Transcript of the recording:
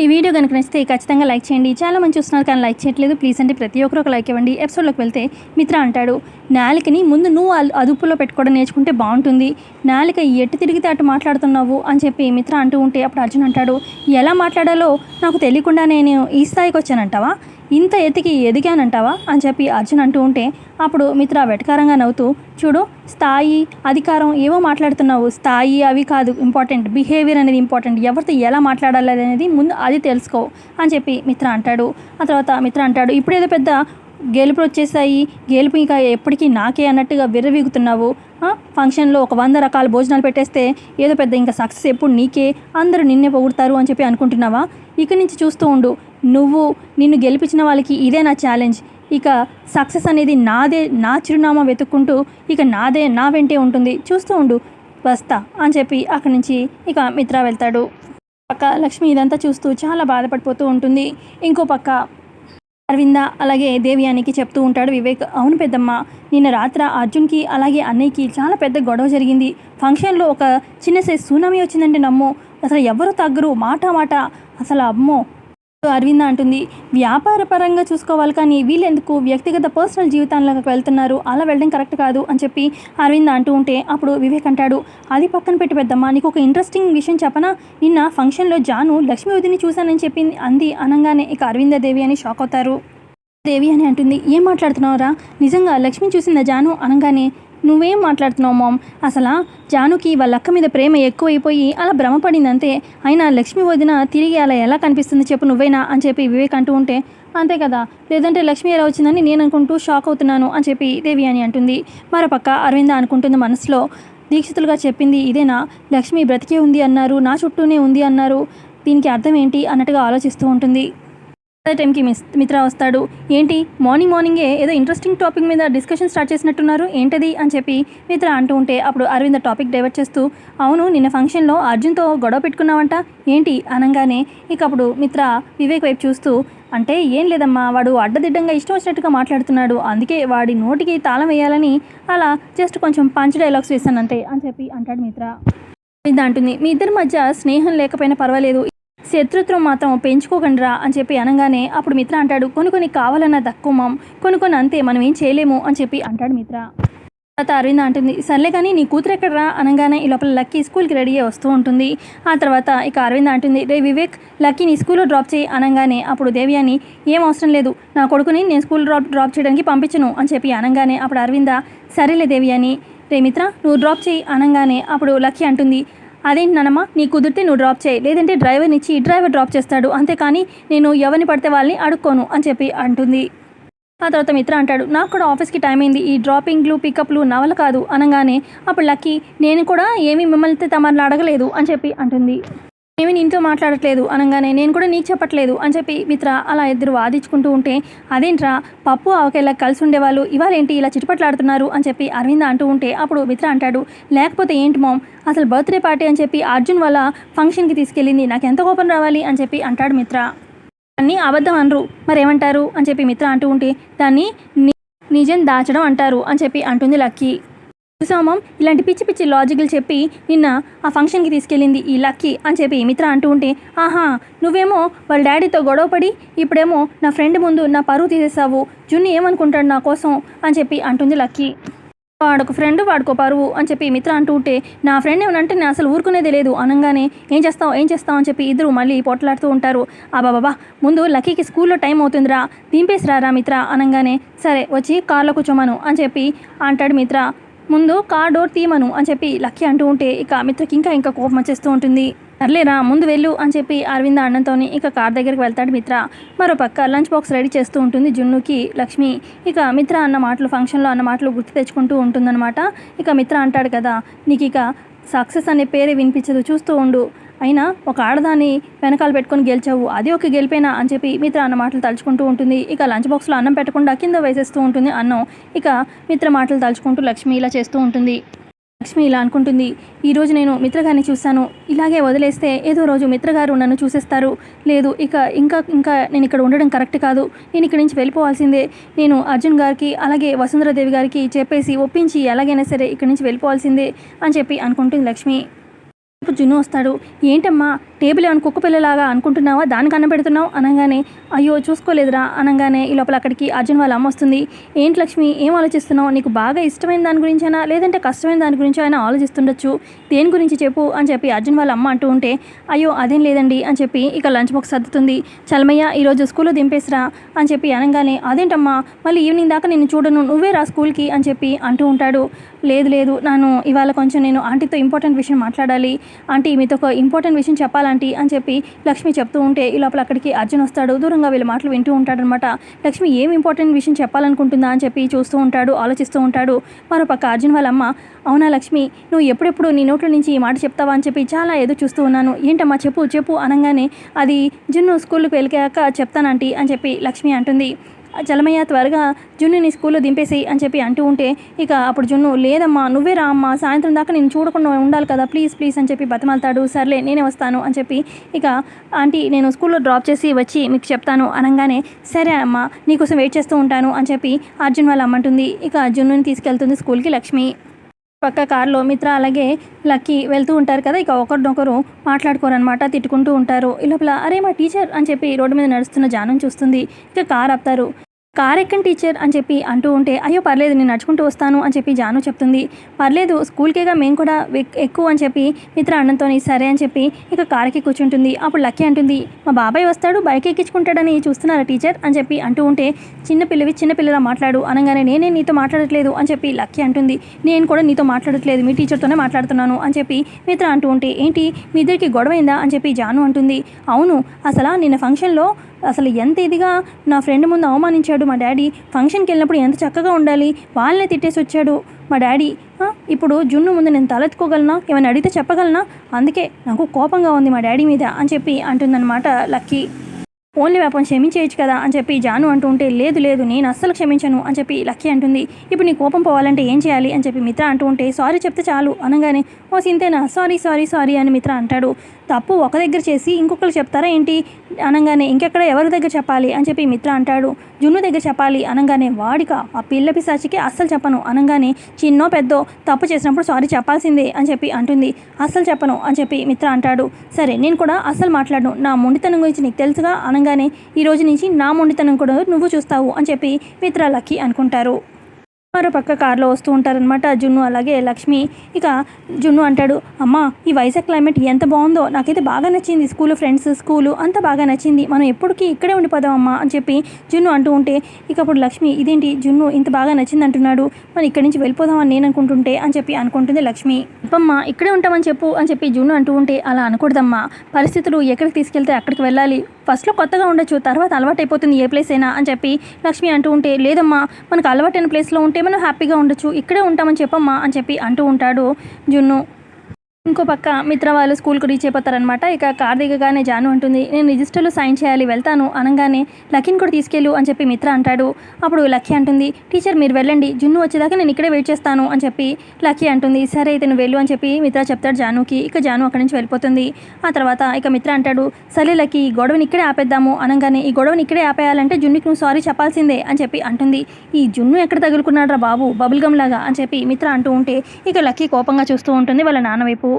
ఈ వీడియో కనుక నచ్చితే ఖచ్చితంగా లైక్ చేయండి. చాలా మంది చూస్తున్నారు కానీ లైక్ చేయట్లేదు. ప్లీజ్ అంటే ప్రతి ఒక్కరు ఒక లైక్ ఇవ్వండి. ఎపిసోడ్లోకి వెళ్తే మిత్ర అంటాడు నాలికని ముందు నువ్వు అల్- అదుపులో పెట్టుకోవడం నేర్చుకుంటే బాగుంటుంది. నాలిక ఎటు తిరిగితే అటు మాట్లాడుతున్నావు అని చెప్పి మిత్ర అంటూ ఉంటే అప్పుడు అర్జున్ అంటాడు ఎలా మాట్లాడాలో నాకు తెలియకుండా నేను ఈ స్థాయికి వచ్చానంటావా? ఇంత ఎత్తికి ఎదిగానంటావా అని చెప్పి అర్జున్ అంటూ ఉంటే అప్పుడు మిత్ర వెటకారంగా నవ్వుతూ చూడు స్థాయి అధికారం ఏవో మాట్లాడుతున్నావు. స్థాయి అవి కాదు ఇంపార్టెంట్. బిహేవియర్ అనేది ఇంపార్టెంట్. ఎవరితో ఎలా మాట్లాడాలి అనేది ముందు అది తెలుసుకో అని చెప్పి మిత్ర అంటాడు. ఆ తర్వాత మిత్ర అంటాడు ఇప్పుడేదో పెద్ద గెలుపులు వచ్చేసాయి. గెలుపు ఇంకా ఎప్పటికీ నాకే అన్నట్టుగా విర్రవీగుతున్నావు. ఫంక్షన్లో ఒక వంద రకాల భోజనాలు పెట్టేస్తే ఏదో పెద్ద ఇంకా సక్సెస్ ఎప్పుడు నీకే. అందరూ నిన్నే పొగుడతారు అని చెప్పి అనుకుంటున్నావా? ఇక నుంచి చూస్తూ ఉండు. నువ్వు నిన్ను గెలిపించిన వాళ్ళకి ఇదే నా ఛాలెంజ్ ఇక సక్సెస్ అనేది నాదే నా చిరునామా వెతుక్కుంటూ ఇక నాదే నా వెంటే ఉంటుంది. చూస్తూ ఉండు. వస్తా అని చెప్పి అక్కడి నుంచి ఇక మిత్ర వెళ్తాడు. పక్క లక్ష్మి ఇదంతా చూస్తూ చాలా బాధపడిపోతూ ఉంటుంది. ఇంకో పక్క అరవింద అలాగే దేవ్యానికి చెప్తూ ఉంటాడు వివేక్ అవును పెద్దమ్మ నిన్న రాత్ర అర్జున్కి అలాగే అన్నయ్యకి చాలా పెద్ద గొడవ జరిగింది. ఫంక్షన్లో ఒక చిన్న సైజ్ సునామీ వచ్చిందంటే నమ్మో. అసలు ఎవరు తగ్గరు? మాట మాట. అసలు అమ్మో అరవింద అంటుంది వ్యాపార పరంగా చూసుకోవాలి కానీ వీళ్ళెందుకు? వ్యక్తిగత పర్సనల్ జీవితాల్లోకి వెళ్తున్నారు. అలా వెళ్ళడం కరెక్ట్ కాదు అని చెప్పి అరవింద అంటూ ఉంటే అప్పుడు వివేక్ అంటాడు అది పక్కన పెట్టి పెద్దమ్మా నీకు ఒక ఇంట్రెస్టింగ్ విషయం చెప్పనా? నిన్న ఫంక్షన్లో జాను లక్ష్మీ వదిని చూశానని చెప్పింది అంది అనగానే ఇక అరవింద దేవి అని షాక్ అవుతారు. దేవి అని అంటుంది ఏం మాట్లాడుతున్నావురా? నిజంగా లక్ష్మి చూసిందా జాను? అనగానే నువ్వేం మాట్లాడుతున్నావు మామ్? అసలా జానుకి వాళ్ళ అక్క మీద ప్రేమ ఎక్కువైపోయి అలా భ్రమపడిందంతే అయినా లక్ష్మి వదిన తిరిగి అలా ఎలా కనిపిస్తుంది చెప్పు నువ్వేనా అని చెప్పి వివేక్ అంటూ ఉంటే అంతే కదా లేదంటే లక్ష్మి ఎలా వచ్చిందని నేను అనుకుంటూ షాక్ అవుతున్నాను అని చెప్పి దేవి అని అంటుంది. మరోపక్క అరవింద అనుకుంటుంది మనసులో దీక్షితులుగా చెప్పింది ఇదేనా? లక్ష్మి బ్రతికే ఉంది అన్నారు నా చుట్టూనే ఉంది అన్నారు. దీనికి అర్థం ఏంటి? అన్నట్టుగా ఆలోచిస్తూ ఉంటుంది. అదే టైంకి మిస్ మిత్ర వస్తాడు. ఏంటి? మార్నింగ్ మార్నింగే ఏదో ఇంట్రెస్టింగ్ టాపిక్ మీద డిస్కషన్ స్టార్ట్ చేసినట్టున్నారు. ఏంటది? అని చెప్పి మిత్ర అంటూ ఉంటే అప్పుడు అరవింద టాపిక్ డైవర్ట్ చేస్తూ అవును నిన్న ఫంక్షన్లో అర్జున్తో గొడవ పెట్టుకున్నావంట. ఏంటి? అనగానే ఇక అప్పుడు మిత్ర వివేక్ వైపు చూస్తూ అంటే ఏం లేదమ్మా వాడు అడ్డదిడ్డంగా ఇష్టం వచ్చినట్టుగా మాట్లాడుతున్నాడు. అందుకే వాడి నోటికి తాళం వేయాలని అలా జస్ట్ కొంచెం పంచ్ డైలాగ్స్ వేశాను అని చెప్పి అంటాడు మిత్ర. అంటుంది మీ ఇద్దరి మధ్య స్నేహం లేకపోయినా పర్వాలేదు. శత్రుత్వం మాత్రం పెంచుకోకండిరా అని చెప్పి అనగానే అప్పుడు మిత్ర అంటాడు కొన్ని కొన్ని కావాలన్నా తక్కువ మాం కొన్ని కొన్ని అంతే మనం ఏం చేయలేము అని చెప్పి అంటాడు మిత్ర. తర్వాత అరవింద అంటుంది సర్లే కానీ నీ కూతురు ఎక్కడరా? అనగానే ఈ లోపల లక్కీ స్కూల్కి రెడీ అయ్యి వస్తూ ఉంటుంది. ఆ తర్వాత ఇక అరవింద అంటుంది రే వివేక్ లక్కీని స్కూల్లో డ్రాప్ చేయి అనగానే అప్పుడు దేవ్యాని ఏం అవసరం లేదు నా కొడుకుని నేను స్కూల్ డ్రాప్ డ్రాప్ చేయడానికి పంపించను అని చెప్పి అనగానే అప్పుడు అరవింద సరేలే దేవ్యాని రే మిత్ర నువ్వు డ్రాప్ చేయి అనగానే అప్పుడు లక్కీ అంటుంది అదేంటి నానమ్మ? నీ కుదిరితే నువ్వు డ్రాప్ చేయి. లేదంటే డ్రైవర్ని ఇచ్చి డ్రైవర్ డ్రాప్ చేస్తాడు. అంతేకాని నేను ఎవరిని పడితే వాళ్ళని అడుక్కోను అని చెప్పి అంటుంది. ఆ తర్వాత మిత్ర అంటాడు నాకు కూడా ఆఫీస్కి టైం అయింది. ఈ డ్రాపింగ్లు పికప్లు నవల కాదు. అనగానే అప్పుడు లక్కీ నేను కూడా ఏమీ మిమ్మల్ని తమరిని అడగలేదు అని చెప్పి అంటుంది. ఏమి నీతో మాట్లాడట్లేదు అనగానే నేను కూడా నీకు చెప్పట్లేదు అని చెప్పి మిత్ర అలా ఇద్దరు వాదించుకుంటూ ఉంటే అదేంట్రా పప్పు ఆవకాయలా కలిసి ఉండేవాళ్ళు ఇవాళేంటి ఇలా చిటపట్లాడుతున్నారు? అని చెప్పి అరవింద అంటూ ఉంటే అప్పుడు మిత్ర అంటాడు లేకపోతే ఏంటి మామ్ అసలు బర్త్డే పార్టీ అని చెప్పి అర్జున్ వాళ్ళ ఫంక్షన్కి తీసుకెళ్ళింది నాకు ఎంత కోపం రావాలి? అని చెప్పి అంటాడు మిత్ర. దాన్ని అబద్ధం అనరు మరేమంటారు? అని చెప్పి మిత్ర అంటూ ఉంటే దాన్ని నిజం దాచడం అంటారు అని చెప్పి అంటుంది లక్కీ. చూసామం? ఇలాంటి పిచ్చి పిచ్చి లాజికల్ చెప్పి నిన్న ఆ ఫంక్షన్కి తీసుకెళ్ళింది ఈ లక్కీ అని చెప్పి మిత్ర అంటూ ఉంటే ఆహా నువ్వేమో వాళ్ళ డాడీతో గొడవపడి ఇప్పుడేమో నా ఫ్రెండ్ ముందు నా పరువు తీసేసావు జున్ని ఏమనుకుంటాడు నా కోసం? అని చెప్పి అంటుంది లక్కీ వాడుకో ఫ్రెండ్ వాడుకో పరువు అని చెప్పి మిత్ర అంటూ ఉంటే నా ఫ్రెండ్ ఏమనంటే నేను అసలు ఊరుకునేది లేదు అనగానే ఏం చేస్తావు ఏం చేస్తావు? అని చెప్పి ఇద్దరు మళ్ళీ పొట్లాడుతూ ఉంటారు. అబాబాబా ముందు లక్కీకి స్కూల్లో టైం అవుతుందిరా దింపేసి రారా మిత్ర? అనగానే సరే వచ్చి కార్లో కూర్చోమను అని చెప్పి అంటాడు మిత్ర. ముందు కార్ డోర్ తీయమను అని చెప్పి లక్కీ అంటూ ఉంటే ఇక మిత్రకి ఇంకా ఇంకా కోపం వచ్చేస్తూ ఉంటుంది. సర్లేరా ముందు వెళ్ళు అని చెప్పి అరవింద అన్నంతోని ఇక కార్ దగ్గరికి వెళ్తాడు మిత్ర. మరో పక్క లంచ్ బాక్స్ రెడీ చేస్తూ ఉంటుంది జున్నుకి లక్ష్మి. ఇక మిత్ర అన్న మాటలు ఫంక్షన్లో అన్న మాటలు గుర్తు తెచ్చుకుంటూ ఉంటుందన్నమాట. ఇక మిత్ర అంటాడు కదా నీకు ఇక సక్సెస్ అనే పేరే వినిపించదు చూస్తూ ఉండు. అయినా ఒక ఆడదాన్ని వెనకాల పెట్టుకొని గెలిచావు అది ఒక గెలిపేనా అని చెప్పి మిత్ర అన్న మాటలు తలుచుకుంటూ ఉంటుంది. ఇక లంచ్ బాక్స్లో అన్నం పెట్టకుండా కింద వేసేస్తూ ఉంటుంది అన్నం. ఇక మిత్ర మాటలు తలుచుకుంటూ లక్ష్మి ఇలా చేస్తూ ఉంటుంది. లక్ష్మి ఇలా అనుకుంటుంది ఈరోజు నేను మిత్రగారిని చూశాను. ఇలాగే వదిలేస్తే ఏదో రోజు మిత్రగారు నన్ను చూసేస్తారు. లేదు ఇక ఇంకా ఇంకా నేను ఇక్కడ ఉండడం కరెక్ట్ కాదు. నేను ఇక్కడి నుంచి వెళ్ళిపోవాల్సిందే. నేను అర్జున్ గారికి అలాగే వసుంధరాదేవి గారికి చెప్పేసి ఒప్పించి ఎలాగైనా సరే ఇక్కడి నుంచి వెళ్ళిపోవాల్సిందే అని చెప్పి అనుకుంటుంది లక్ష్మి. ఇప్పుడు జున్ను వస్తాడు. ఏంటమ్మా? టేబుల్ ఏమైనా కుక్క పిల్లలాగా అనుకుంటున్నావా? దానికి అన్నం పెడుతున్నావు? అనగానే అయ్యో చూసుకోలేదురా అనగానే ఈ లోపల అక్కడికి అర్జున్ వాళ్ళ అమ్మ వస్తుంది. ఏంటి లక్ష్మి ఏం ఆలోచిస్తున్నావు? నీకు బాగా ఇష్టమైన దాని గురించైనా లేదంటే కష్టమైన దాని గురించి అయినా ఆలోచిస్తుండొచ్చు. దేని గురించి చెప్పు అని చెప్పి అర్జున్ వాళ్ళ అమ్మ అంటూ ఉంటే అయ్యో అదేం లేదండి అని చెప్పి ఇక లంచ్ బాక్స్ సర్దుతుంది. చలమయ్య ఈరోజు స్కూల్లో దింపేసిరా అని చెప్పి అనగానే అదేంటమ్మా? మళ్ళీ ఈవినింగ్ దాకా నేను చూడను. నువ్వే రా స్కూల్కి అని చెప్పి అంటూ ఉంటాడు. లేదు లేదు నన్ను ఇవాళ కొంచెం నేను ఆంటీతో ఇంపార్టెంట్ విషయం మాట్లాడాలి. ఆంటీ మీతో ఒక ఇంపార్టెంట్ విషయం ఆంటీ అని చెప్పి లక్ష్మి చెప్తూ ఉంటే ఈ లోపల అక్కడికి అర్జున్ వస్తాడు. దూరంగా వీళ్ళ మాటలు వింటూ ఉంటాడనమాట లక్ష్మి ఏం ఇంపార్టెంట్ విషయం చెప్పాలనుకుంటుందా అని చెప్పి చూస్తూ ఉంటాడు ఆలోచిస్తూ ఉంటాడు. మరోపక్క అర్జున్ వాళ్ళ అమ్మ అవునా లక్ష్మి నువ్వు ఎప్పుడెప్పుడు నీ నోట్ల నుంచి ఈ మాట చెప్తావా అని చెప్పి చాలా ఎదురు చూస్తూ ఉన్నాను. ఏంటమ్మా చెప్పు చెప్పు అనగానే అది జున్ను స్కూల్కి వెళ్ళాక చెప్తానంటీ అని చెప్పి లక్ష్మి అంటుంది. చలమయ్య త్వరగా జున్నుని స్కూల్లో దింపేసి అని చెప్పి అంటూ ఉంటే ఇక అప్పుడు జున్ను లేదమ్మా నువ్వే రా అమ్మా సాయంత్రం దాకా నేను చూడకుండా ఉండాలి కదా ప్లీజ్ ప్లీజ్ అని చెప్పి బతమాలతాడు. సర్లే నేనే వస్తాను అని చెప్పి ఇక ఆంటీ నేను స్కూల్లో డ్రాప్ చేసి వచ్చి మీకు చెప్తాను అనగానే సరే అమ్మా నీకోసం వెయిట్ చేస్తూ ఉంటాను అని చెప్పి అర్జున్ వాళ్ళ అమ్మంటుంది ఇక జున్నుని తీసుకెళ్తుంది స్కూల్కి లక్ష్మి. పక్క కారులో మిత్ర అలాగే లక్కీ వెళ్తూ ఉంటారు కదా ఇక ఒకరినొకరు మాట్లాడుకోరనమాట తిట్టుకుంటూ ఉంటారు. ఈ లోపల అరే మా టీచర్ అని చెప్పి రోడ్డు మీద నడుస్తున్న జానం చూస్తుంది. ఇక కార్ ఆపుతారు. కార్ ఎక్కని టీచర్ అని చెప్పి అంటూ ఉంటే అయ్యో పర్లేదు నేను నడుచుకుంటూ వస్తాను అని చెప్పి జాను చెప్తుంది. పర్లేదు స్కూల్కేగా మేము కూడా ఎక్కువ అని చెప్పి మిత్ర అన్నంతో సరే అని చెప్పి ఇక కార్కి కూర్చుంటుంది. అప్పుడు లక్కీ అంటుంది మా బాబాయ్ వస్తాడు బైక్ ఎక్కించుకుంటాడని చూస్తున్నారా టీచర్? అని చెప్పి అంటూ ఉంటే చిన్న పిల్లవి చిన్న పిల్లలా మాట్లాడు. అనగానే నేనే నీతో మాట్లాడట్లేదు అని చెప్పి లక్కీ అంటుంది నేను కూడా నీతో మాట్లాడట్లేదు మీ టీచర్తోనే మాట్లాడుతున్నాను అని చెప్పి మిత్ర అంటూ ఉంటే ఏంటి మీ ఇద్దరికి గొడవైందా అని చెప్పి జాను అంటుంది అవును అసలు నిన్న ఫంక్షన్లో అసలు ఎంత ఇదిగా నా ఫ్రెండ్ ముందు అవమానించాడు మా డాడీ. ఫంక్షన్కి వెళ్ళినప్పుడు ఎంత చక్కగా ఉండాలి. వాళ్ళనే తిట్టేసి వచ్చాడు మా డాడీ. ఇప్పుడు జున్ను ముందు నేను తలెత్తుకోగలనా? ఏమైనా అడిగితే చెప్పగలనా? అందుకే నాకు కోపంగా ఉంది మా డాడీ మీద అని చెప్పి అంటుందన్నమాట లక్కీ. ఓన్లీ పాపం క్షమించేయచ్చు కదా అని చెప్పి జాను అంటూ ఉంటే లేదు లేదు నేను అస్సలు క్షమించను అని చెప్పి లక్కీ అంటుంది. ఇప్పుడు నీ కోపం పోవాలంటే ఏం చేయాలి అని చెప్పి మిత్ర అంటూ ఉంటే సారీ చెప్తే చాలు అనగానే ఓ సింతేనా? సారీ సారీ సారీ అని మిత్ర అంటాడు. తప్పు ఒక దగ్గర చేసి ఇంకొకరు చెప్తారా ఏంటి? అనగానే ఇంకెక్కడ ఎవరి దగ్గర చెప్పాలి? అని చెప్పి మిత్ర అంటాడు. జున్ను దగ్గర చెప్పాలి అనగానే వాడిక? ఆ పిల్ల పిశాచికి అస్సలు చెప్పను అనగానే చిన్నో పెద్దో తప్పు చేసినప్పుడు సారీ చెప్పాల్సిందే అని చెప్పి అంటుంది. అస్సలు చెప్పను అని చెప్పి మిత్ర అంటాడు. సరే నేను కూడా అస్సలు మాట్లాడను. నా మొండితనం గురించి నీకు తెలుసుగా అనగానే ఈ రోజు నుంచి నా మొండితనం కూడా నువ్వు చూస్తావు అని చెప్పి మిత్ర లక్కీ అనుకుంటారు. మరో పక్క కారులో వస్తూ ఉంటారనమాట జున్ను అలాగే లక్ష్మి. ఇక జున్ను అంటాడు అమ్మా ఈ వైజాగ్ క్లైమేట్ ఎంత బాగుందో. నాకైతే బాగా నచ్చింది. స్కూల్ ఫ్రెండ్స్ స్కూలు అంతా బాగా నచ్చింది. మనం ఎప్పటికీ ఇక్కడే ఉండిపోదాం అమ్మా అని చెప్పి జున్ను అంటూ ఉంటే ఇక అప్పుడు లక్ష్మి ఇదేంటి? జున్ను ఇంత బాగా నచ్చింది అంటున్నాడు మనం ఇక్కడి నుంచి వెళ్ళిపోదామని నేను అనుకుంటుంటే అని చెప్పి అనుకుంటుంది లక్ష్మి. అప్పమ్మ ఇక్కడే ఉంటామని చెప్పు అని చెప్పి జున్ను అంటూ ఉంటే అలా అనకూడదమ్మా. పరిస్థితులు ఎక్కడికి తీసుకెళ్తే అక్కడికి వెళ్ళాలి. ఫస్ట్లో కొత్తగా ఉండొచ్చు. తర్వాత అలవాటు అయిపోతుంది ఏ ప్లేస్ అయినా అని చెప్పి లక్ష్మి అంటూ ఉంటే లేదమ్మా మనకు అలవాటైన ప్లేస్లో ఉంటే మనం హ్యాపీగా ఉండొచ్చు. ఇక్కడే ఉంటామని చెప్పమ్మా అని చెప్పి అంటూ ఉంటాడు జున్ను. ఇంకో పక్క మిత్ర వాళ్ళు స్కూల్కు రీచ్ అయిపోతారనమాట ఇక కార్ దిగగానే జాను అంటుంది నేను రిజిస్టర్లో సైన్ చేయాలి వెళ్తాను. అనగానే లక్కీని కూడా తీసుకెళ్ళు అని చెప్పి మిత్ర అంటాడు. అప్పుడు లక్కీ అంటుంది టీచర్ మీరు వెళ్ళండి జున్ను వచ్చేదాకా నేను ఇక్కడే వెయిట్ చేస్తాను అని చెప్పి లక్కీ అంటుంది సరే అయితే నువ్వు వెళ్ళు అని చెప్పి మిత్ర చెప్తాడు జానుకి. ఇక జాను అక్కడి నుంచి వెళ్ళిపోతుంది. ఆ తర్వాత ఇక మిత్ర అంటాడు సరే లక్కీ ఈ గొడవని ఇక్కడే ఆపేద్దాము అనగానే ఈ గొడవని ఇక్కడే ఆపేయాలంటే జున్నుకి నువ్వు సారీ చెప్పాల్సిందే అని చెప్పి అంటుంది. ఈ జున్ను ఎక్కడ తగులుకున్నాడు రా బాబు బబుల్ గమ్ లాగా అని చెప్పి మిత్ర అంటూ ఉంటే ఇక లక్కీ కోపంగా చూస్తూ ఉంటుంది వాళ్ళ నాన్న వైపు.